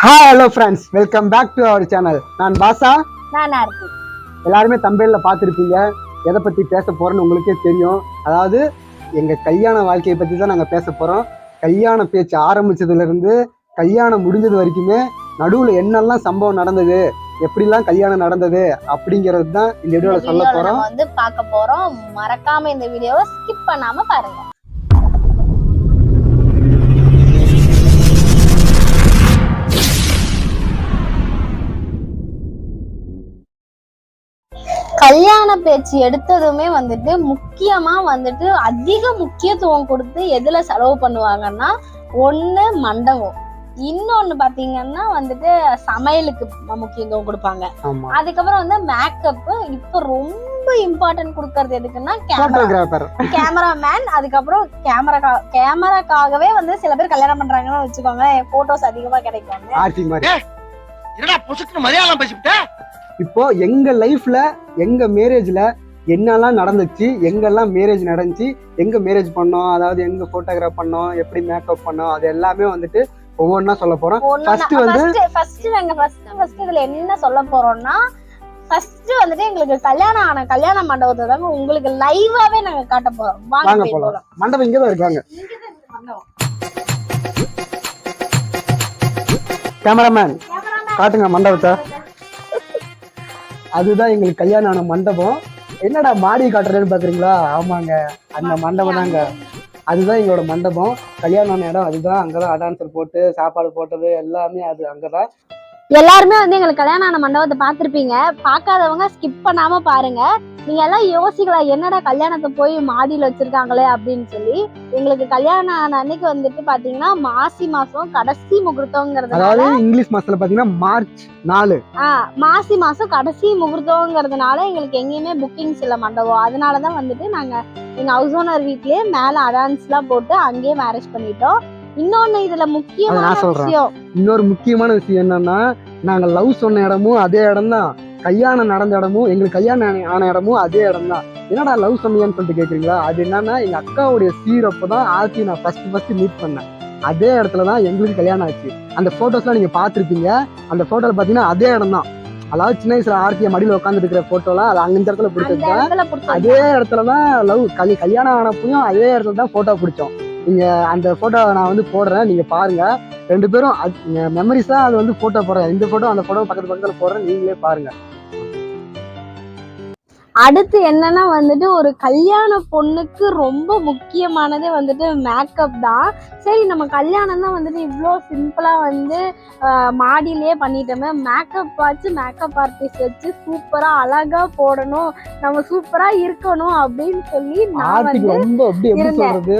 Hi hello friends welcome back to our channel நான் பாசா நான் ஆர்த்தி. எல்லாருமே தம்பேலில் பார்த்துருப்பீங்க. எதை பற்றி பேச போகிறோன்னு உங்களுக்கே தெரியும். அதாவது எங்கள் கல்யாண வாழ்க்கையை பற்றி தான் நாங்கள் பேச போகிறோம் கல்யாண பேச்சு ஆரம்பிச்சதுலேருந்து கல்யாணம் முடிஞ்சது வரைக்குமே நடுவில் என்னெல்லாம் சம்பவம் நடந்தது? எப்படிலாம் கல்யாணம் நடந்தது? அப்படிங்கிறது தான் இந்த வீடியோவில் சொல்ல போகிறோம் வந்து பார்க்க போறோம். மறக்காம இந்த வீடியோவை ஸ்கிப் பண்ணாம பாருங்க. கல்யாண பேச்சு எடுத்ததுமே வந்துட்டு முக்கியமா வந்துட்டு அதிக முக்கியத்துவம் கொடுத்து எதுல செலவு பண்ணுவாங்கன்னா ஒண்ணு மண்டபம். இன்னொன்னு பாத்தீங்கன்னா வந்துட்டு சமையலுக்கு முக்கியத்துவம் கொடுப்பாங்க. அதுக்கப்புறம் வந்து மேக்கப் இப்ப ரொம்ப இம்பார்ட்டன்ட் கொடுக்கறது எதுக்குன்னா கேமரா ஃபோட்டோகிராஃபர் கேமராமேன் அதுக்கப்புறம் கேமரா கேமராக்காகவே வந்து சில பேர் கல்யாணம் பண்றாங்கன்னு வச்சுக்கோங்க போட்டோஸ் அதிகமா கிடைக்கும். இப்போ எங்க லைஃப்ல எங்க மேரேஜ்ல என்னெல்லாம் நடந்துச்சு எங்கெல்லாம் மேரேஜ் நடந்துச்சு எங்க மேரேஜ் பண்ணோம் அதாவது எங்க போட்டோகிராஃப் பண்ணோம் எப்படி மேக்கப் பண்ணோம் அது எல்லாமே வந்துட்டு ஒவ்வொன்றா சொல்ல போறோம். First வந்து- ஃபர்ஸ்ட் நாங்க ஃபர்ஸ்ட் ஃபர்ஸ்ட் இதுல என்ன சொல்ல போறோம்னா ஃபர்ஸ்ட் வந்துட்டு எங்களுக்கு கல்யாணம் ஆன கல்யாண மண்டபத்தை தாங்க உங்களுக்கு லைவாவே நாங்க காட்ட போறோம். வாங்க போலாம். மண்டபம் இங்கே தான் இருக்காங்க. கேமராமேன் காட்டுங்க மண்டபத்தை. அதுதான் எங்களுக்கு கல்யாணம் ஆன மண்டபம். என்னடா மாடி காட்டுறேன்னு பாக்குறீங்களா? ஆமாங்க. அந்த மண்டபம் தாங்க அதுதான் எங்களோட மண்டபம். கல்யாணம் ஆன இடம் அதுதான். அங்கதான் அடான்சர் போட்டு சாப்பாடு போட்டது எல்லாமே அது அங்கதான். எல்லாருமே வந்து எங்களுக்கு கல்யாணம் ஆன மண்டபத்தை பார்த்திருப்பீங்க. பார்க்காதவங்க ஸ்கிப் பண்ணாம பாருங்க. நீங்க எல்லாம் யோசிக்கலாம் என்னடா கல்யாணத்தை போய் மாடியில வச்சிருக்காங்களே அப்படின்னு சொல்லி எங்களுக்கு கல்யாணம் ஆன அன்னைக்கு வந்துட்டு பாத்தீங்கன்னா மாசி மாசம் கடைசி முகூர்த்தங்கிறதுனால அதாவது இங்கிலீஷ் மாசத்துல பாத்தீங்கன்னா மார்ச் நாலு. ஆஹ் மாசி மாசம் கடைசி முகூர்த்தங்கிறதுனால எங்களுக்கு எங்கேயுமே புக்கிங்ஸ் இல்ல மண்டபம். அதனாலதான் வந்துட்டு நாங்க எங்க ஹவுஸ் ஓனர் வீட்லயே மேல அடான்ஸ் எல்லாம் போட்டு அங்கேயே மேரேஜ் பண்ணிட்டோம். இன்னொன்னு இதுல முக்கியமான. விஷயம். இன்னொரு முக்கியமான விஷயம் என்னன்னா நாங்க லவ் சொன்ன இடமும் அதே இடம் தான் கல்யாணம் நடந்த இடமும் எங்களுக்கு கல்யாணம் ஆன- இடமும் அதே இடம் தான் என்னடா லவ் சொன்னியான்னு சொல்லிட்டு கேக்குறீங்களா? அது என்னன்னா எங்க அக்காவுடைய சீரப்ப தான் ஆர்த்தி நான் ஃபர்ஸ்ட் ஃபர்ஸ்ட் மீட் பண்ணேன். அதே இடத்துல தான் எங்களுக்கு கல்யாணம் ஆச்சு. அந்த போட்டோஸ்லாம் நீங்க பார்த்திருப்பீங்க. அந்த போட்டோல பாத்தீங்கன்னா அதே இடம் தான் அதாவது சின்ன வயசுல ஆர்த்திய மடியில உட்காந்துட்டு இருக்கிற போட்டோலாம் அது அங்க இந்த இடத்துல பிடிச்சிருக்கேன் அதே இடத்துல தான் லவ் கல் கல்யாணம் ஆனப்பையும் அதே இடத்துல தான் போட்டோ பிடிச்சோம். நீங்க அந்த போட்டோ நான் வந்து போடுறேன் நீங்க பாருங்க. ரெண்டு பேரும் மெமரிஸா அது வந்து போட்டோ போடுறேன். இந்த போட்டோ அந்த போட்டோ பக்கத்து பக்கத்துல போடுறேன் நீங்களே பாருங்க. அடுத்து என்னன்னா வந்துட்டு ஒரு கல்யாண பொண்ணுக்கு ரொம்ப முக்கியமானதே வந்துட்டு மேக்கப் தான். சரி நம்ம கல்யாணம் தான் வந்துட்டு இவ்வளோ சிம்பிளா வந்து ஆஹ், மாடியிலேயே பண்ணிட்டோமே. மேக்கப் வச்சு மேக்கப் ஆர்டிஸ்ட் வச்சு சூப்பரா அழகா போடணும். நம்ம சூப்பரா இருக்கணும் அப்படின்னு சொல்லி நான் ரொம்ப அப்படி எப்படி. சொல்றது?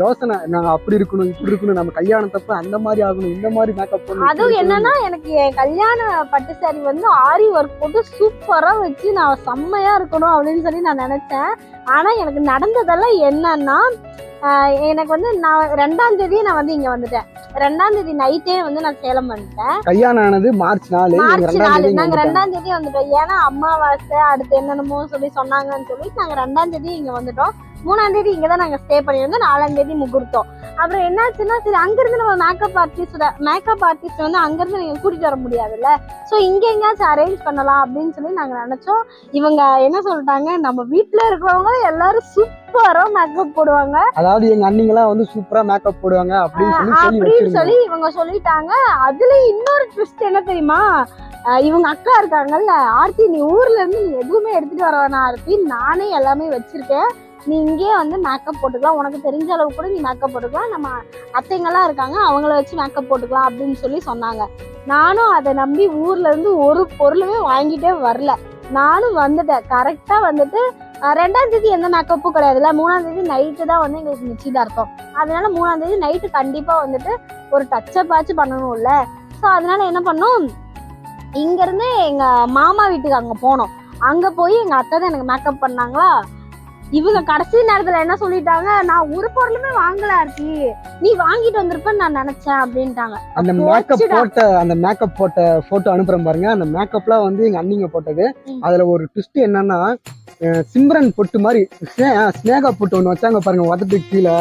யோசனை. நாங்க அப்படி இருக்கணும் இப்படி இருக்கணும். நம்ம கல்யாணத்தப்ப அந்த மாதிரி ஆகணும் இந்த மாதிரி மேக்கப் பண்ணணும். அதுவும் என்னன்னா எனக்கு என் கல்யாண பட்டு சாரி வந்து ஆரி ஒர்க் போட்டு சூப்பரா வச்சு நான் செம்மையா இருக்கணும் அப்படின்னு சொல்லி நான் நினைச்சேன். ஆனா எனக்கு நடந்ததெல்லாம் என்னன்னா எனக்கு வந்து நான் ரெண்டாம் தேதி நான் வந்து இங்க வந்துட்டேன். ரெண்டாம் தேதி நைட்டே வந்து நான் சேலம் வந்துட்டேன். கல்யாணம் ஆனது மார்ச் நாலு நீங்க மார்ச் நாலு தேதி நாங்க. ரெண்டாம் தேதி வந்துட்டோம். ஏன்னா அம்மாவாசை அடுத்து என்னென்னமோ சொல்லி சொன்னாங்கன்னு சொல்லி நாங்க ரெண்டாம் தேதி இங்க வந்துட்டோம். மூணாம் தேதி இங்க தான் நாங்க ஸ்டே பண்ணியிருந்தோம். நாலாம் தேதி முகூர்த்தம். அப்புறம் என்னாச்சுன்னா சரி அங்கிருந்து நம்ம மேக்கப் ஆர்டிஸ்ட் மேக்கப் ஆர்டிஸ்ட் வந்து அங்கிருந்து நீங்க கூட்டிட்டு வர முடியாதுல்ல? சோ இங்க எங்கேயாச்சும் அரேஞ்ச் பண்ணலாம் அப்படின்னு சொல்லி நாங்க நினைச்சோம். இவங்க என்ன சொல்லிட்டாங்க நம்ம வீட்ல இருக்கிறவங்க எல்லாரும் சூப்பரா மேக்கப் போடுவாங்க. அதாவது எங்க அண்ணிங்கெல்லாம் வந்து சூப்பரா மேக்கப் போடுவாங்க அப்படின்னு சொல்லி இவங்க சொல்லிட்டாங்க. அதுல இன்னொரு ட்விஸ்ட் என்ன தெரியுமா? இவங்க அக்கா இருக்காங்கல்ல ஆர்த்தி நீ ஊர்ல இருந்து நீ எதுவுமே எடுத்துட்டு வர வேணாம் ஆர்த்தி. நானே எல்லாமே வச்சிருக்கேன். நீ இங்கேயே வந்து மேக்கப் போட்டுக்கலாம். உனக்கு தெரிஞ்ச அளவு கூட நீ மேக்கப் போட்டுக்கலாம். நம்ம அத்தைங்கெல்லாம் இருக்காங்க. அவங்கள வச்சு மேக்கப் போட்டுக்கலாம் அப்படின்னு சொல்லி சொன்னாங்க. நானும் அதை நம்பி ஊர்ல இருந்து ஒரு பொருளுமே வாங்கிட்டே வரல. நானும் வந்துட்டேன். கரெக்டா வந்துட்டு ரெண்டாம் தேதி எந்த மேக்கப்பும் கிடையாதுல்ல? மூணாம் தேதி நைட்டு தான் வந்து எங்களுக்கு நிச்சயதார்த்தம். அதனால மூணாம் தேதி நைட்டு கண்டிப்பா வந்துட்டு ஒரு டச்சப் ஆச்சு பண்ணணும்ல. ஸோ அதனால என்ன பண்ணோம்? இங்க இருந்து எங்க மாமா வீட்டுக்கு அங்க போனோம். அங்க போய் எங்க அத்தை தான் எனக்கு மேக்கப் பண்ணாங்களா? இவங்க கடைசி நேரத்துல என்ன சொல்லிட்டாங்க? நான் ஒரு பொருளுமே வாங்கல ஆர்த்தி. நீ வாங்கிட்டு வந்திருப்பேன்னு நான் நினைச்சேன் அப்படின்ட்டாங்க. அந்த மேக்கப். போட்ட அந்த மேக்கப் போட்ட போட்டோ அனுப்புறேன் பாருங்க. அந்த மேக்கப்லாம் வந்து எங்க அண்ணிங்க போட்டது. அதுல ஒரு ட்விஸ்ட் என்னன்னா சிம்ரன் பொட்டு மாதிரி ஸ்னேகா பொட்டு ஒண்ணு வச்சாங்க பாருங்க உதட்டு கீழே.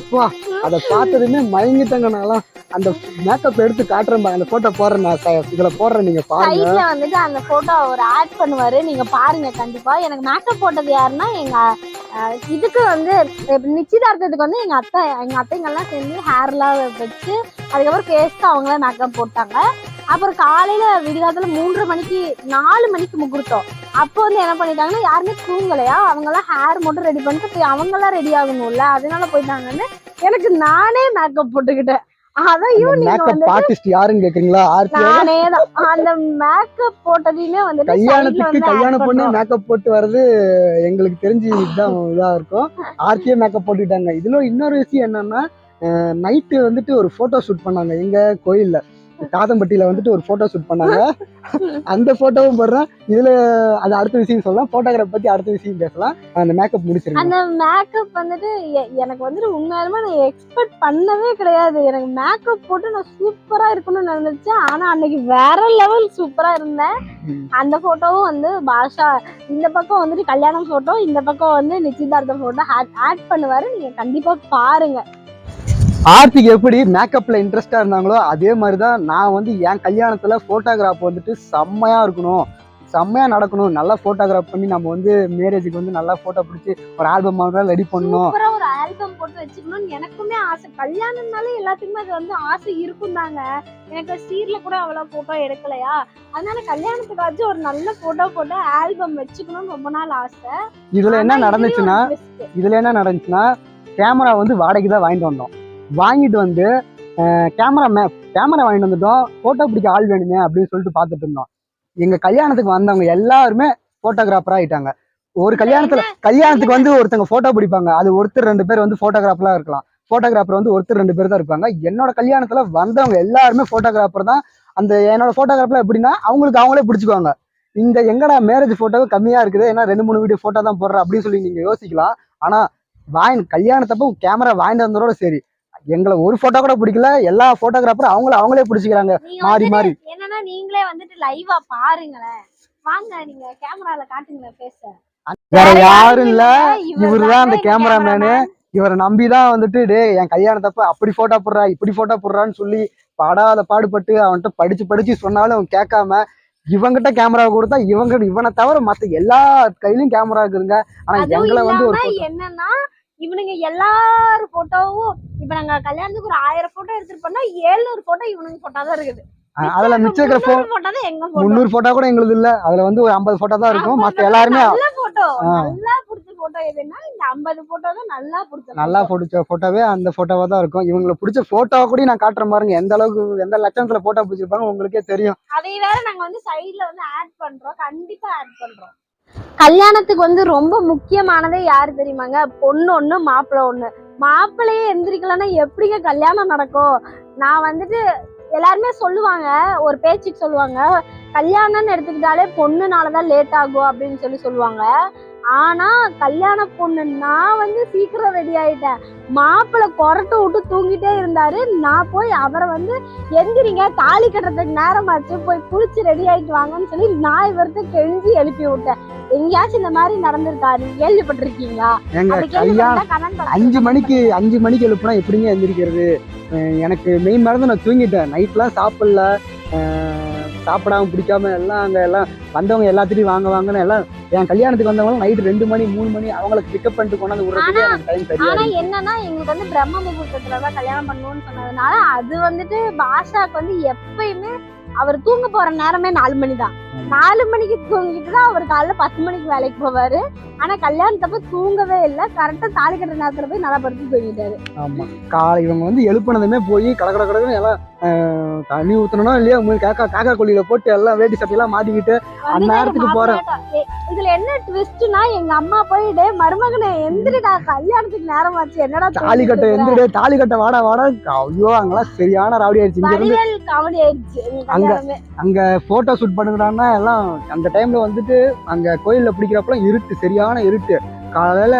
அப்பா அதை பார்த்ததுமே மயங்கிட்டங்க நான்லாம் அந்த மேக்கப் எடுத்து காட்டுறேன் பாருங்க, அந்த போட்டோ போடுறேன் நான் இதுல போடுறேன் நீங்க பாருங்க. சைட்ல வந்துட்டு அந்த போட்டோ அவர் ஆட் பண்ணுவாரு நீங்க பாருங்க கண்டிப்பா. எனக்கு மேக்கப் போட்டது யாருன்னா எங்க இதுக்கு வந்து நிச்சயதார்த்தத்துக்கு வந்து எங்க அத்தை எங்க அத்தைங்கெல்லாம் சேர்ந்து ஹேர்லாம் வச்சு அதுக்கப்புறம் ஃபேஸ்க்கு அவங்களே மேக்கப் போட்டாங்க. அப்புறம் காலையில விடிகாலத்துல மூன்றரை மணிக்கு நாலு மணிக்கு முகூர்த்தம். அப்போ வந்து என்ன பண்ணிட்டாங்கன்னா யாருமே தூங்கலையா? அவங்க எல்லாம் ஹேர் மட்டும் ரெடி பண்ணிட்டு போய் அவங்க எல்லாம் ரெடி ஆகணும்ல. அதனால போயிட்டாங்கன்னு எனக்கு நானே மேக்கப் போட்டுக்கிட்டேன். அதையும் மேக்கப் ஆர்டிஸ்ட் யாருன்னு கேக்குறீங்களா? நானே தான். அந்த மேக்கப் போட்டதையுமே கல்யாணத்துக்கு வந்து add கல்யாண பொண்ணு. மேக்கப் போட்டு வர்றது எங்களுக்கு தெரிஞ்சு இதுதான் இதா இருக்கும். ஆர்த்தியே மேக்கப் போட்டுக்கிட்டாங்க. இதுல இன்னொரு விஷயம் என்னன்னா நைட்டு வந்துட்டு ஒரு போட்டோ ஷூட் பண்ணாங்க எங்க கோயில்ல. காதம்பட்டியில வந்துட்டு ஒரு போட்டோ ஷூட் பண்ணாங்க. அந்த போட்டோவும் போடுறேன். இதுல அது அடுத்த விஷயம் சொல்லலாம். போட்டோகிராஃப் பத்தி அடுத்த விஷயம் பேசலாம். அந்த மேக்கப் முடிச்சிருக்கேன் அந்த மேக்கப் வந்துட்டு எனக்கு வந்துட்டு உண்மையாலுமே நான் எக்ஸ்பெக்ட் பண்ணவே கிடையாது. எனக்கு மேக்கப் போட்டு நான் சூப்பரா இருக்கணும்னு நினைச்சேன். ஆனா அன்னைக்கு வேற லெவல் சூப்பரா இருந்தேன். அந்த போட்டோவும் வந்து பாஷா இந்த பக்கம் வந்துட்டு கல்யாணம் போட்டோ இந்த பக்கம் வந்து நிச்சயதார்த்த போட்டோ ஆட் பண்ணுவாரு. நீங்க கண்டிப்பா பாருங்க. ஆர்த்திக்கு எப்படி மேக்கப்ல இன்ட்ரெஸ்டா இருந்தாங்களோ அதே மாதிரிதான் நான் வந்து என் கல்யாணத்துல போட்டோகிராஃப் வந்துட்டு செம்மையா இருக்கணும். செம்மையா நடக்கணும். நல்லா போட்டோகிராஃப் பண்ணி நம்ம வந்து மேரேஜுக்கு வந்து நல்லா போட்டோ பிடிச்சி ஒரு ஆல்பம் ரெடி பண்ணணும். ஒரு ஆல்பம் போட்டு வச்சுக்கணும்னு எனக்குமே ஆசை. கல்யாணம்னாலே எல்லாத்துக்குமே அது வந்து ஆசை இருக்கும் தாங்க எனக்கு சீர்ல கூட அவ்வளவு போட்டோ எடுக்கலையா? அதனால கல்யாணத்துக்காச்சும் ஒரு நல்ல போட்டோ போட்டு ஆல்பம் வச்சுக்கணும்னு ரொம்ப நாள் ஆசை. இதுல என்ன நடந்துச்சுன்னா. இதுல என்ன நடந்துச்சுன்னா கேமரா வந்து வாடகைக்கு தான் வாங்கிட்டு வந்தோம். வாங்கிட்டு வந்து கேமரா மே கேமரா வாங்கிட்டு வந்துட்டோம். போட்டோ பிடிக்க ஆள் வேணுமே அப்படின்னு சொல்லிட்டு பார்த்துட்டு இருந்தோம். எங்க கல்யாணத்துக்கு வந்தவங்க எல்லாருமே போட்டோகிராஃபரா ஆயிட்டாங்க. ஒரு கல்யாணத்துல கல்யாணத்துக்கு வந்து ஒருத்தங்க போட்டோ பிடிப்பாங்க. அது ஒருத்தர் ரெண்டு பேர் வந்து போட்டோகிராஃபரா இருக்கலாம். போட்டோகிராஃபர் வந்து ஒருத்தர் ரெண்டு பேர் தான் இருப்பாங்க. என்னோட கல்யாணத்துல வந்தவங்க எல்லாருமே போட்டோகிராஃபர் தான். அந்த என்னோட போட்டோகிராஃபர்ல எப்படின்னா அவங்களுக்கு அவங்களே பிடிச்சிக்குவாங்க. இந்த எங்கடா மேரேஜ் போட்டோ கம்மியா இருக்குது? ஏன்னா ரெண்டு மூணு வீடியோ போட்டோ தான் போடுறேன் அப்படின்னு சொல்லி நீங்க யோசிக்கலாம். ஆனா வாங்கி கல்யாணத்தப்போ கேமரா வாங்கிட்டு வந்ததோட சரி. எங்களை ஒரு போட்டோ கூட பிடிக்கல. எல்லா போட்டோகிராஃபரும் அவங்கள அவங்களே பிடிச்சிக்கிறாங்க. மாறி மாறி. என்னன்னா நீங்களே வந்துட்டு லைவா பாருங்களேன். வாங்க நீங்க கேமரால காட்டுங்களேன் பேச வேற யாரும் இல்ல. இவர் இவருதான் அந்த கேமராமேனு இவரை நம்பிதான் வந்துட்டு டே என் கல்யாணத்தப்ப அப்படி போட்டோ போடுறா இப்படி போட்டோ போடுறான்னு சொல்லி படாத பாடுபட்டு அவன்கிட்ட படிச்சு படிச்சு சொன்னாலும் அவன் கேட்காம இவங்கிட்ட கேமரா கொடுத்தா இவங்க இவனை தவிர மத்த எல்லா கையிலயும் கேமரா இருக்குதுங்க. ஆனா எங்களை வந்து ஒரு என்னன்னா இவனுங்க எல்லாரு போட்டோவும் இப்ப நாங்க கல்யாணத்துக்கு ஒரு ஆயிரம் போட்டோ எடுத்துட்டு போனா ஏழுநூறு போட்டோ இவனுங்க போட்டோ தான் இருக்குது. அதுல மிச்சம் இருக்கிற போட்டோ தான் எங்க போட்டோ முந்நூறு போட்டோ கூட எங்களுது இல்ல. அதுல வந்து ஒரு ஐம்பது போட்டோ தான் இருக்கும். மத்த எல்லாருமே நல்ல போட்டோ. நல்லா பிடிச்ச போட்டோ எதுன்னா இந்த ஐம்பது போட்டோ தான் நல்லா பிடிச்ச நல்லா பிடிச்ச போட்டோவே அந்த போட்டோவா தான் இருக்கும். இவங்களுக்கு பிடிச்ச போட்டோவை கூட நான் காட்டுறேன் பாருங்க. எந்த அளவுக்கு எந்த லட்சணத்துல போட்டோ பிடிச்சிருப்பாங்க உங்களுக்கே தெரியும். அதை வேற நாங்க வந்து சைடுல வந்து ஆட் பண்றோம். கண்டிப்பா ஆட் பண்றோம். கல்யாணத்துக்கு வந்து ரொம்ப முக்கியமானதே யாரு தெரியுமாங்க? பொண்ணு ஒண்ணு மாப்பிள்ளை ஒண்ணு. மாப்பிள்ளையே எந்திரிக்கலன்னா எப்படிங்க கல்யாணம் நடக்கும்? நான் வந்துட்டு எல்லாருமே சொல்லுவாங்க ஒரு பேச்சுக்கு சொல்லுவாங்க கல்யாணம்னு எடுத்துக்கிட்டாலே பொண்ணுனாலதான் லேட் ஆகும் அப்படின்னு சொல்லி சொல்லுவாங்க. ஆனா கல்யாண பொண்ணு நான் வந்து சீக்கிரம் ரெடி ஆயிட்டேன். மாப்பிள்ளை கொரட்டை விட்டு தூங்கிட்டே இருந்தாரு. நான் போய் அவரை வந்து எந்திரிங்க தாலி கட்டுறதுக்கு நேரமாச்சு போய் குளிச்சு ரெடி ஆயிட்டு வாங்கன்னு சொல்லி நான் இவர்கிட்ட கெஞ்சி எழுப்பி விட்டேன். எங்கேயாச்சும் இந்த மாதிரி நடந்திருக்கா நீங்க கேள்விப்பட்டிருக்கீங்களா அஞ்சு மணிக்கு அஞ்சு மணிக்கு எழுப்புனா எப்படிங்க எந்திரிக்கிறது? எனக்கு மெயின் மறந்து நான் தூங்கிட்டேன். நைட்லாம் சாப்பிடல. சாப்பிடாம பிடிக்காம எல்லாம் அங்க எல்லாம் வந்தவங்க எல்லாத்திட்டையும் வாங்க வாங்கன்னு எல்லாம் என் கல்யாணத்துக்கு வந்தவங்க நைட் ரெண்டு மணி மூணு மணி அவங்களுக்கு பிக்கப் பண்ணிட்டு கொண்டாந்து விடுறதுக்கு எனக்கு டைம் சரியா ஆனா. என்னன்னா எங்களுக்கு வந்து பிரம்ம முகூர்த்தத்துலதான் கல்யாணம் பண்ணணும்னு சொன்னதுனால அது வந்துட்டு பாஷாக்கு வந்து எப்பயுமே அவர் தூங்க போற நேரமே நாலு மணி தான் நாலு மணிக்கு தூங்கிட்டு தான் அவர் காலைல பத்து மணிக்கு வேலைக்கு போவாரு. ஆனா கல்யாணத்தப்ப தூங்கவே இல்லை. கரெக்டா தாலி கட்டுற நேரத்துல போய் நல்லா படுத்து தூங்கிட்டாரு. ஆமா. காலை இவங்க வந்து எழுப்புனதுமே போய் கட கட கடன்னு எல்லாம் தண்ணி ஊத்தணும் இல்லையா? உங்களுக்கு காக்கா காக்கா கொல்லியில போட்டு எல்லாம் வேட்டி சட்டையெல்லாம் மாட்டிக்கிட்டு வந்துட்டு நேரத்துக்கு போறேன். மாப்பிள்ளைட்ட, "ஏய், இதுல என்ன ட்விஸ்ட்னா எங்க அம்மா போய் டே மருமகனே எந்திரிடா. கல்யாணத்துக்கு நேரம் ஆச்சு என்னடா தாலி கட்ட எந்திரிடு தாலி கட்ட வாடா வாடா. ஐயோ அங்கெல்லாம் சரியான ராவடி ஆயிடுச்சு இங்க இருந்து அங்க- அங்க போட்டோ ஷூட் பண்ணுங்கடான்னா எல்லாம் அந்த டைம்ல வந்துட்டு அங்க கோயில்ல பிடிக்கிறப்பலாம் இருட்டு சரியான இருட்டு. காலையில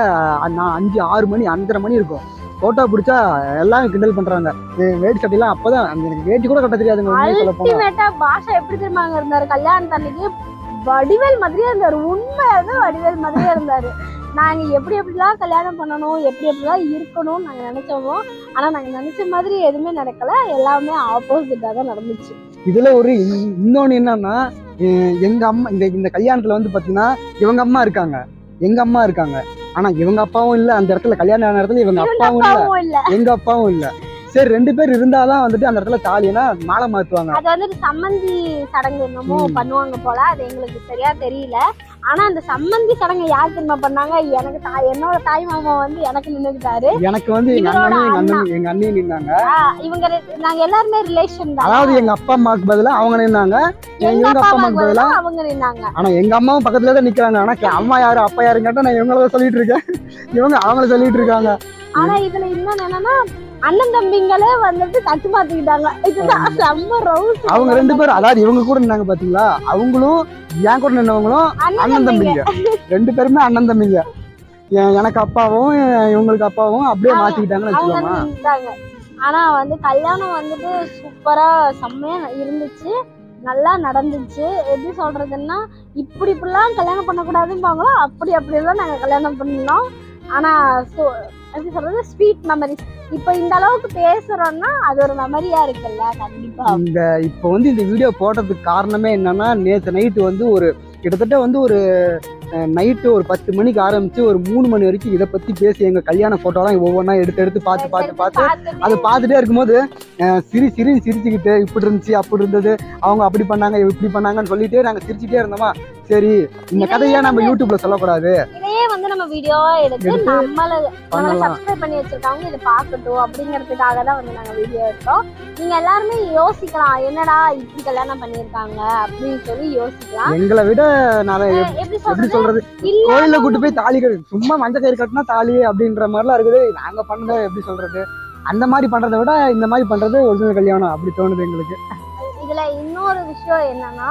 நான் அஞ்சு ஆறு மணி அஞ்சரை மணி இருக்கும். போட்டோ பிடிச்சா எல்லாம் கிண்டல் பண்றாங்க. வேட்டி சட்டையெல்லாம் அப்பதான் அந்த எனக்கு வேட்டி கூட கட்ட தெரியாதுங்க சொல்ல போனா. பாஷா எப்படி தெரியுமாங்க இருந்தாரு? கல்யாணத்து அன்னைக்கு வடிவேல் மாதிரியே இருந்தாரு. உண்மையாவே வடிவேல் மாதிரியே இருந்தாரு. நாங்க எப்படி எப்படிலாம் கல்யாணம் பண்ணணும் எப்படி எப்படிலாம் இருக்கணும்னு நாங்க நினைச்சோமோ ஆனா நாங்க நினைச்ச மாதிரி எதுவுமே நடக்கல. எல்லாமே ஆப்போசிட்டா தான் நடந்துச்சு. இதுல ஒரு இன்- இன்னொன்னு என்னன்னா அஹ் எங்க அம்மா இந்த இந்த கல்யாணத்துல வந்து பாத்தீங்கன்னா இவங்க அம்மா இருக்காங்க. எங்க அம்மா இருக்காங்க. ஆனா இவங்க அப்பாவும் இல்ல. அந்த இடத்துல கல்யாணம் ஆன இடத்துல இவங்க அப்பாவும் இல்ல. அப்பாவும் இல்ல. எங்க அப்பாவும் இல்ல. சரி ரெண்டு பேர் இருந்தாதான் வந்துட்டு அந்த இடத்துல தாலினா மாலை மாத்துவாங்க. அது வந்துட்டு சம்மந்தி சடங்கு என்னமோ. பண்ணுவாங்க போல. அது எங்களுக்கு சரியா தெரியல. ஆனா அந்த சம்மந்தி சடங்கு யார் தெரியுமா பண்ணாங்க? எனக்கு தாய் என்னோட தாய் மாமா வந்து எனக்கு நின்னுக்கிட்டாரு. எனக்கு வந்து எங்க அண்ணனும் எங்க அண்ணா. நின்னாங்க. இவங்க நாங்க எல்லாருமே ரிலேஷன் தான். அதாவது எங்க அப்பா அம்மாவுக்கு பதிலா அவங்க நின்னாங்க. எங்க அப்பா அம்மாக்கு அம்மாக்கு பதிலா அவங்க நின்னாங்க. ஆனா எங்க அம்மாவும் பக்கத்துல தான் நிக்கிறாங்க. ஆனா அம்மா யாரு அப்பா யாருன்னு கேட்டா நான் இவங்கள சொல்லிட்டு இருக்கேன். இவங்க அவங்கள சொல்லிட்டு இருக்காங்க. ஆனா இதுல இன்னொன்னு என்னன்னா அண்ணன் தம்பிங்களே வந்துட்டு தட்டு மாத்திக்கிட்டாங்க. இதுதான் செம்ம ரவுஸ் அவங்க ரெண்டு பேரும் அதாவது இவங்க கூட நின்னாங்க பாத்தீங்களா? அவங்களும் என் கூட நின்னவங்களும் அண்ணன் தம்பிங்க. ரெண்டு பேருமே அண்ணன் தம்பிங்க. எனக்கு அப்பாவும் இவங்களுக்கு அப்பாவும் அப்படியே மாத்திக்கிட்டாங்கன்னு நின்னுட்டாங்க. ஆனா வந்து கல்யாணம் வந்துட்டு சூப்பரா செம்மையா இருந்துச்சு. நல்லா நடந்துச்சு. எப்படி சொல்றதுன்னா இப்படி இப்படிலாம் கல்யாணம் பண்ணக்கூடாதும்பாங்களோ அப்படி அப்படிலாம் நாங்க கல்யாணம் பண்ணோம் ஆனா so- எப்படி சொல்றது? ஸ்வீட் மெமரிஸ் இப்போ இந்த அளவுக்கு பேசுறோம்னா அது ஒரு மெமரியா இருக்குல்ல கண்டிப்பா. இந்த இப்போ வந்து இந்த வீடியோ போடுறதுக்கு காரணமே என்னன்னா நேற்று நைட்டு வந்து ஒரு கிட்டத்தட்ட வந்து ஒரு நைட்டு ஒரு பத்து மணிக்கு ஆரம்பிச்சு ஒரு மூணு மணி வரைக்கும் இதை பத்தி பேசி எங்க கல்யாண போட்டோலாம் ஒவ்வொன்றா எடுத்து எடுத்து பார்த்து பார்த்து பார்த்து அதை பார்த்துட்டே இருக்கும்போது சிரி சிரின்னு சிரிச்சுக்கிட்டு இப்படி இருந்துச்சு அப்படி இருந்தது அவங்க அப்படி பண்ணாங்க இப்படி பண்ணாங்கன்னு சொல்லிட்டு நாங்க சிரிச்சுட்டே இருந்தோமா? சரி இந்த கதையை நம்ம யூடியூப்ல சொல்லக்கூடாது. வந்து நம்ம வீடியோ எடுத்து நம்மள நம்மள சப்ஸ்கிரைப் பண்ணி வச்சிருக்காங்க இதை பார்க்கட்டும் அப்படிங்கிறதுக்காக தான் வந்து நாங்க வீடியோ எடுத்தோம். நீங்க எல்லாருமே யோசிக்கலாம் என்னடா இப்படி கல்யாணம் பண்ணியிருக்காங்க அப்படின்னு சொல்லி யோசிக்கலாம். எங்களை விட அஹ் எப்படி சொல்றது? கோயில்ல கூட்டு போய் தாலி சும்மா மஞ்சள் கயிறு கட்டினா தாலி அப்படின்ற மாதிரிலாம் இருக்குது. நாங்க பண்ணதை எப்படி சொல்றது? அந்த மாதிரி பண்றதை விட இந்த மாதிரி பண்றது ஒரிஜினல் கல்யாணம் அப்படி தோணுது எங்களுக்கு. இதுல இன்னொரு விஷயம் என்னன்னா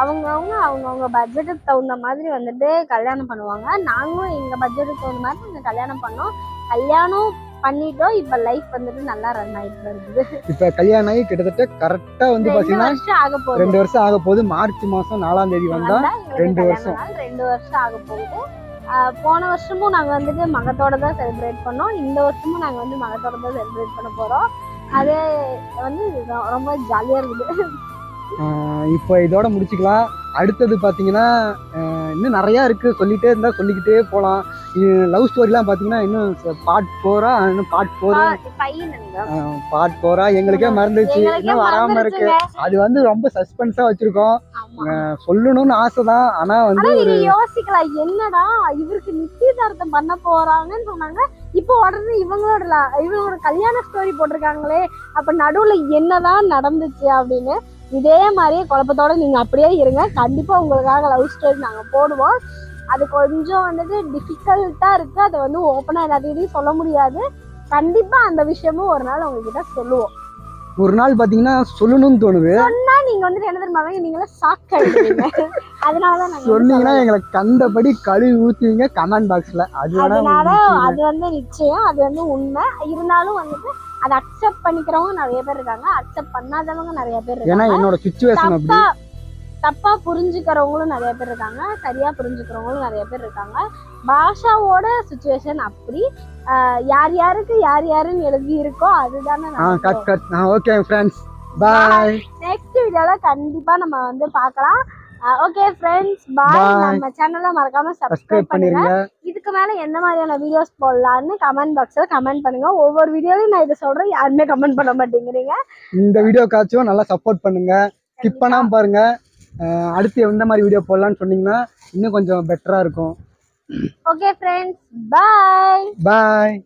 அவங்கவுங்க அவங்கவுங்க பட்ஜெட்டுக்கு தகுந்த மாதிரி வந்துட்டு கல்யாணம் பண்ணுவாங்க. நாங்களும் எங்க பட்ஜெட்டுக்கு தகுந்த மாதிரி நாங்க கல்யாணம் பண்ணோம். கல்யாணம் பண்ணிட்டோம். இப்ப லைஃப் வந்துட்டு நல்லா ரன் ஆயிட்டு வருது. இப்ப கல்யாணம் ஆகி கிட்டத்தட்ட கரெக்டா வந்து பாத்தீங்கன்னா வருஷம் ஆக போகுது. ரெண்டு வருஷம் ஆக போகுது. மார்ச் மாசம் நாலாம் தேதி வந்தா ரெண்டு வருஷம். ரெண்டு வருஷம் ஆக போகுது. போன வருஷமும் நாங்க வந்துட்டு மகத்தோட தான் செலிப்ரேட் பண்ணோம். இந்த வருஷமும் நாங்க வந்து மகத்தோட தான் செலிப்ரேட் பண்ண போறோம். அது வந்து ரொம்ப ஜாலியா இருக்குது. இப்போ இதோட முடிச்சுக்கலாம். அடுத்தது பாத்தீங்கன்னா ஆஹ் இன்னும் நிறைய இருக்கு. சொல்லிட்டே இருந்தா சொல்லிக்கிட்டே போலாம். லவ் ஸ்டோரிலாம் பாத்தீங்கன்னா இன்னும் பார்ட் போரா இன்னும் போர் பையனுங்க பார்ட் போரா எங்களுக்கே மறந்துச்சு இன்னும் வராம இருக்கு. அது வந்து ரொம்ப சஸ்பென்ஸா வச்சிருக்கோம். சொல்லணும்னு ஆசைதான் ஆனா வந்து ஆனா நீங்க யோசிக்கலாம் என்னடா இவருக்கு நிச்சயதார்த்தம் பண்ண போறாங்கன்னு சொன்னாங்க. இப்போ உடனே இவங்களோட இவங்களோட கல்யாண ஸ்டோரி போட்டிருக்காங்களே. அப்ப நடுவுல என்னதான் நடந்துச்சு அப்படின்னு இதே மாதிரியே குழப்பத்தோட நீங்க அப்படியே இருங்க. கண்டிப்பா உங்களுக்காக லவ் ஸ்டோரி நாங்க போடுவோம். அது கொஞ்சம் வந்துட்டு டிஃபிகல்ட்டா இருக்கு. அதை வந்து ஓப்பனா எல்லாத்தையும் சொல்ல முடியாது. கண்டிப்பா அந்த விஷயமும் ஒரு நாள் உங்ககிட்ட சொல்லுவோம். ஒரு நாள் பாத்தீங்கன்னா சொல்லணும்னு தோணுது. ஆனா நீங்க வந்துட்டு என்ன தெரியுமா நீங்களே ஷாக் ஆயிடுவீங்க. அதனாலதான் நாங்க வந்து சொன்னீங்கன்னா எங்களை கண்டபடி கழுவி ஊத்துவீங்க கமெண்ட் பாக்ஸ்ல அதனால. அது வந்து நிச்சயம். அது வந்து உண்மை. இருந்தாலும் வந்துட்டு அதை அக்செப்ட் பண்ணிக்கிறவங்க நிறைய பேர் இருக்காங்க. அக்செப்ட் பண்ணாதவங்க நிறைய பேர் இருக்காங்க. தப்பா தப்பா புரிஞ்சுக்கிறவங்களும் நிறைய பேர் இருக்காங்க. சரியா புரிஞ்சுக்கிறவங்களும் நிறைய பேர் இருக்காங்க. பாஷாவோட சுச்சுவேஷன் அப்படி. யார் யாருக்கு யார் யாருன்னு எழுதி இருக்கோ அதுதானே ஓகே ஃப்ரெண்ட்ஸ் பாய் நெக்ஸ்ட் வீடியோல கண்டிப்பா நம்ம வந்து பார்க்கலாம். Okay friends bye. நம்ம சேனலை மறக்காம சப்ஸ்கிரைப் பண்ணுங்க. இதுக்கு மேல எந்த மாதிரியான வீடியோஸ் போடலாம்னு கமெண்ட் பாக்ஸ்ல கமெண்ட் பண்ணுங்க. ஒவ்வொரு வீடியோலையும் நான் இதை சொல்றேன். யாருமே கமெண்ட் பண்ண மாட்டேங்கிறீங்க. இந்த வீடியோக்காச்சும் நல்லா சப்போர்ட் பண்ணுங்க. ஸ்கிப் பண்ணாம பாருங்க. அடுத்து எந்த மாதிரி வீடியோ போடலாம்னு சொன்னீங்கன்னா இன்னும் கொஞ்சம் பெட்டரா இருக்கும். ஓகே ஃப்ரெண்ட்ஸ் பாய் பாய்